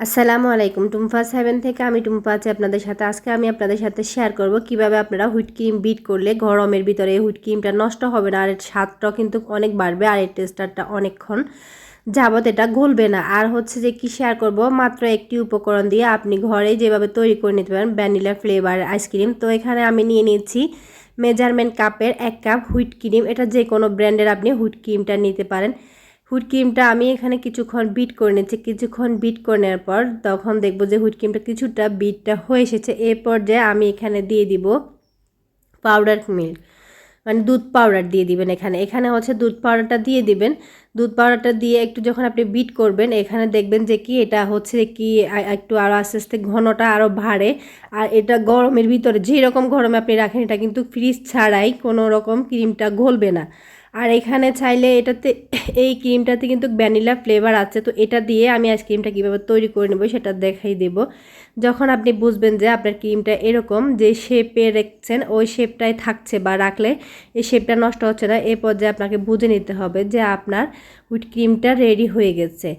আসসালামু আলাইকুম। টুম্পা সেভেন থেকে আমি টুম্পা আছি আপনাদের সাথে। আজকে আমি আপনাদের সাথে শেয়ার করব কীভাবে আপনারা হুইট ক্রিম বিট করলে গরমের ভিতরে এই হুইট ক্রিমটা নষ্ট হবে না, আর এর স্বাদটাও কিন্তু অনেক বাড়বে, আর এর টেস্টারটা অনেকক্ষণ যাবত এটা গলবে না। আর হচ্ছে যে কি শেয়ার করব, মাত্র একটি উপকরণ দিয়ে আপনি ঘরে যেভাবে তৈরি করে নিতে পারেন ভ্যানিলা ফ্লেভার আইসক্রিম তো এখানে আমি নিয়ে নিয়েছি মেজারমেন্ট কাপের এক কাপ হুইট ক্রিম এটা যে কোনো ব্র্যান্ডের আপনি হুইট ক্রিমটা নিতে পারেন। হুইট ক্রিমটা আমি এখানে কিছুক্ষণ বিট করে নিচ্ছি। কিছুক্ষণ বিট করে নেওয়ার পর তখন দেখব যে হুইট ক্রিমটা কিছুটা বিটটা হয়ে এসেছে। এ পর্যায়ে আমি এখানে দিয়ে দিব পাউডার মিল্ক। মানে দুধ পাউডার দিয়ে দিবেন এখানে। এখানে হচ্ছে দুধ পাউডারটা দিয়ে দিবেন। দুধ পাউডারটা দিয়ে একটু যখন আপনি বিট করবেন, এখানে দেখবেন যে কি এটা হচ্ছে কি একটু আরও আস্তে আস্তে ঘনটা আরও বাড়ে। আর এটা গরমের ভিতরে যেরকম গরমে আপনি রাখেন, এটা কিন্তু ফ্রিজ ছাড়াই কোনো রকম ক্রিমটা গলবে না। আর এখানে চাইলে এটাতে, এই ক্রিমটাতে কিন্তু ভ্যানিলা ফ্লেভার আছে, তো এটা দিয়ে আমি আইসক্রিমটা কীভাবে তৈরি করে নেব সেটা দেখাই দেব। যখন আপনি বুঝবেন যে আপনার ক্রিমটা এরকম, যে শেপে রেখছেন, ওই শেপটাই থাকছে বা রাখলে এই শেপটা নষ্ট হচ্ছে না, এরপর পর্যায়ে আপনাকে বুঝে নিতে হবে যে আপনার হুইট ক্রিমটা রেডি হয়ে গেছে।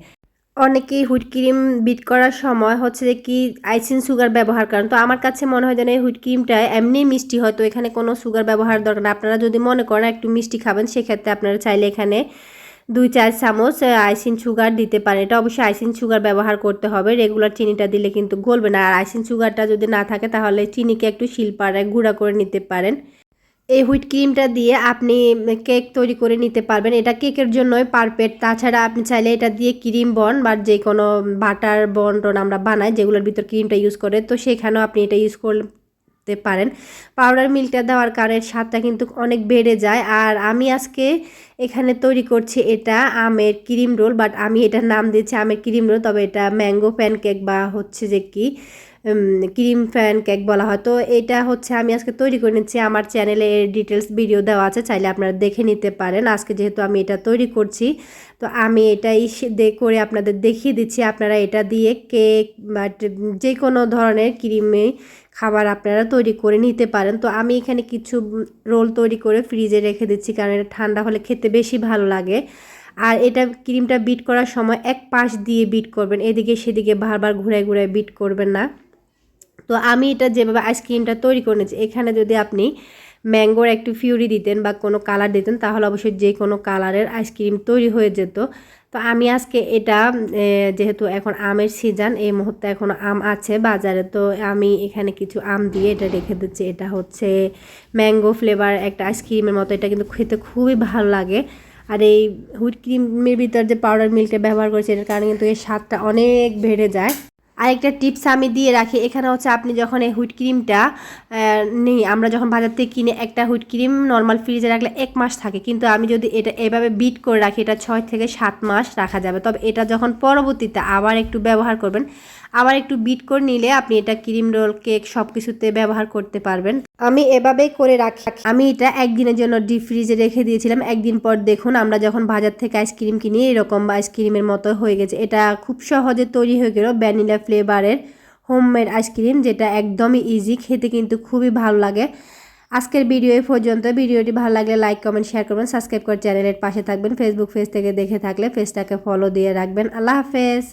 অনেকেই হুইট ক্রিম বিট করার সময় হচ্ছে যে কি আইসিন সুগার ব্যবহার করেন। তো আমার কাছে মনে হয় যেন এই হুইট ক্রিমটা এমনি মিষ্টি হয়, তো এখানে কোনো সুগার ব্যবহার দরকার না। আপনারা যদি মনে করেন একটু মিষ্টি খাবেন, সেক্ষেত্রে আপনারা চাইলে এখানে দুই চার চামচ আইসিন সুগার দিতে পারেন। এটা অবশ্যই আইসিন সুগার ব্যবহার করতে হবে। রেগুলার চিনিটা দিলে কিন্তু গলবে না। আর আইসিন সুগারটা যদি না থাকে, তাহলে চিনিকে একটু শিল শিলপাড়ায় গুঁড়া করে নিতে পারেন। এই হুইট ক্রিমটা দিয়ে আপনি কেক তৈরি করে নিতে পারবেন। এটা কেকের জন্যই পারফেক্ট তাছাড়া আপনি চাইলে এটা দিয়ে ক্রিম বন বা যে কোনো বাটার বন টন আমরা বানাই, যেগুলোর ভিতর ক্রিমটা ইউজ করে। তো সেখানেও আপনি এটা ইউজ করতে পারেন। পাউডার মিল্কটা দেওয়ার কারণে স্বাদটা কিন্তু অনেক বেড়ে যায়। আর আমি আজকে এখানে তৈরি করছি এটা আমের ক্রিম রোল বাট আমি এটার নাম দিয়েছি আমের ক্রিম রোল তবে এটা ম্যাঙ্গো প্যানকেক বা হচ্ছে যে কি ক্রিম ফ্যান কেক বলা হয়। তো এটা হচ্ছে আমি আজকে তৈরি করে নিচ্ছি। আমার চ্যানেলে এর ডিটেলস ভিডিও দেওয়া আছে, চাইলে আপনারা দেখে নিতে পারেন। আজকে যেহেতু আমি এটা তৈরি করছি, তো আমি এটাই করে আপনাদের দেখিয়ে দিচ্ছি। আপনারা এটা দিয়ে কেক বা যে কোনো ধরনের ক্রিমে খাবার আপনারা তৈরি করে নিতে পারেন। তো আমি এখানে কিছু রোল তৈরি করে ফ্রিজে রেখে দিচ্ছি, কারণ এটা ঠান্ডা হলে খেতে বেশি ভালো লাগে। আর এটা ক্রিমটা বিট করার সময় এক পাশ দিয়ে বিট করবেন, এদিকে সেদিকে বারবার ঘুরে ঘুরে বিট করবেন না। তো আমি এটা যেভাবে আইসক্রিমটা তৈরি করে নিয়েছি, এখানে যদি আপনি ম্যাঙ্গোর একটু ফিউরি দিতেন বা কোনো কালার দিতেন, তাহলে অবশ্যই যে কোনো কালারের আইসক্রিম তৈরি হয়ে যেত। তো আমি আজকে এটা যেহেতু এখন আমের সিজন, এই মুহূর্তে এখন আম আছে বাজারে। তো আমি এখানে কিছু আম দিয়ে এটা রেখে দিচ্ছি। এটা হচ্ছে ম্যাঙ্গো ফ্লেভার একটা আইসক্রিমের মতো। এটা কিন্তু খেতে খুবই ভালো লাগে। আর এই হুইট ক্রিমের ভিতর যে পাউডার মিল্কটা ব্যবহার করেছি, এটার কারণে কিন্তু এই স্বাদটা অনেক বেড়ে যায়। আরেকটা টিপস আমি দিয়ে রাখি, এখানে হচ্ছে আপনি যখন এই হুইট ক্রিমটা নিই, আমরা যখন বাজার থেকে কিনে একটা হুইট ক্রিম নর্মাল ফ্রিজে রাখলে এক মাস থাকে, কিন্তু আমি যদি এটা এভাবে বিট করে রাখি, এটা ছয় থেকে সাত মাস রাখা যাবে। তবে এটা যখন পরবর্তীতে আবার একটু ব্যবহার করবেন আবার একটু বিট করে নিলে আপনি এটা ক্রিম রোল কেক সব কিছুতে ব্যবহার করতে পারবেন। আমি এভাবেই করে রাখি। আমি এটা একদিনের জন্য ডিপ ফ্রিজে রেখে দিয়েছিলাম। একদিন পর দেখুন, আমরা যখন বাজার থেকে আইসক্রিম কিনি, এরকম আইসক্রিমের মতো হয়ে গেছে। এটা খুব সহজে তৈরি হয়ে গেল ভ্যানিলা ফ্লেভারের হোমমেড আইসক্রিম, যেটা একদমই ইজি খেতে কিন্তু খুবই ভালো লাগে। আজকের ভিডিও এই পর্যন্ত। ভিডিওটি ভালো লাগলে লাইক কমেন্ট শেয়ার করবেন। সাবস্ক্রাইব করে চ্যানেলের পাশে থাকবেন। ফেসবুক পেজ থেকে দেখে থাকলে পেজটাকে ফলো দিয়ে রাখবেন। আল্লাহ হাফেজ।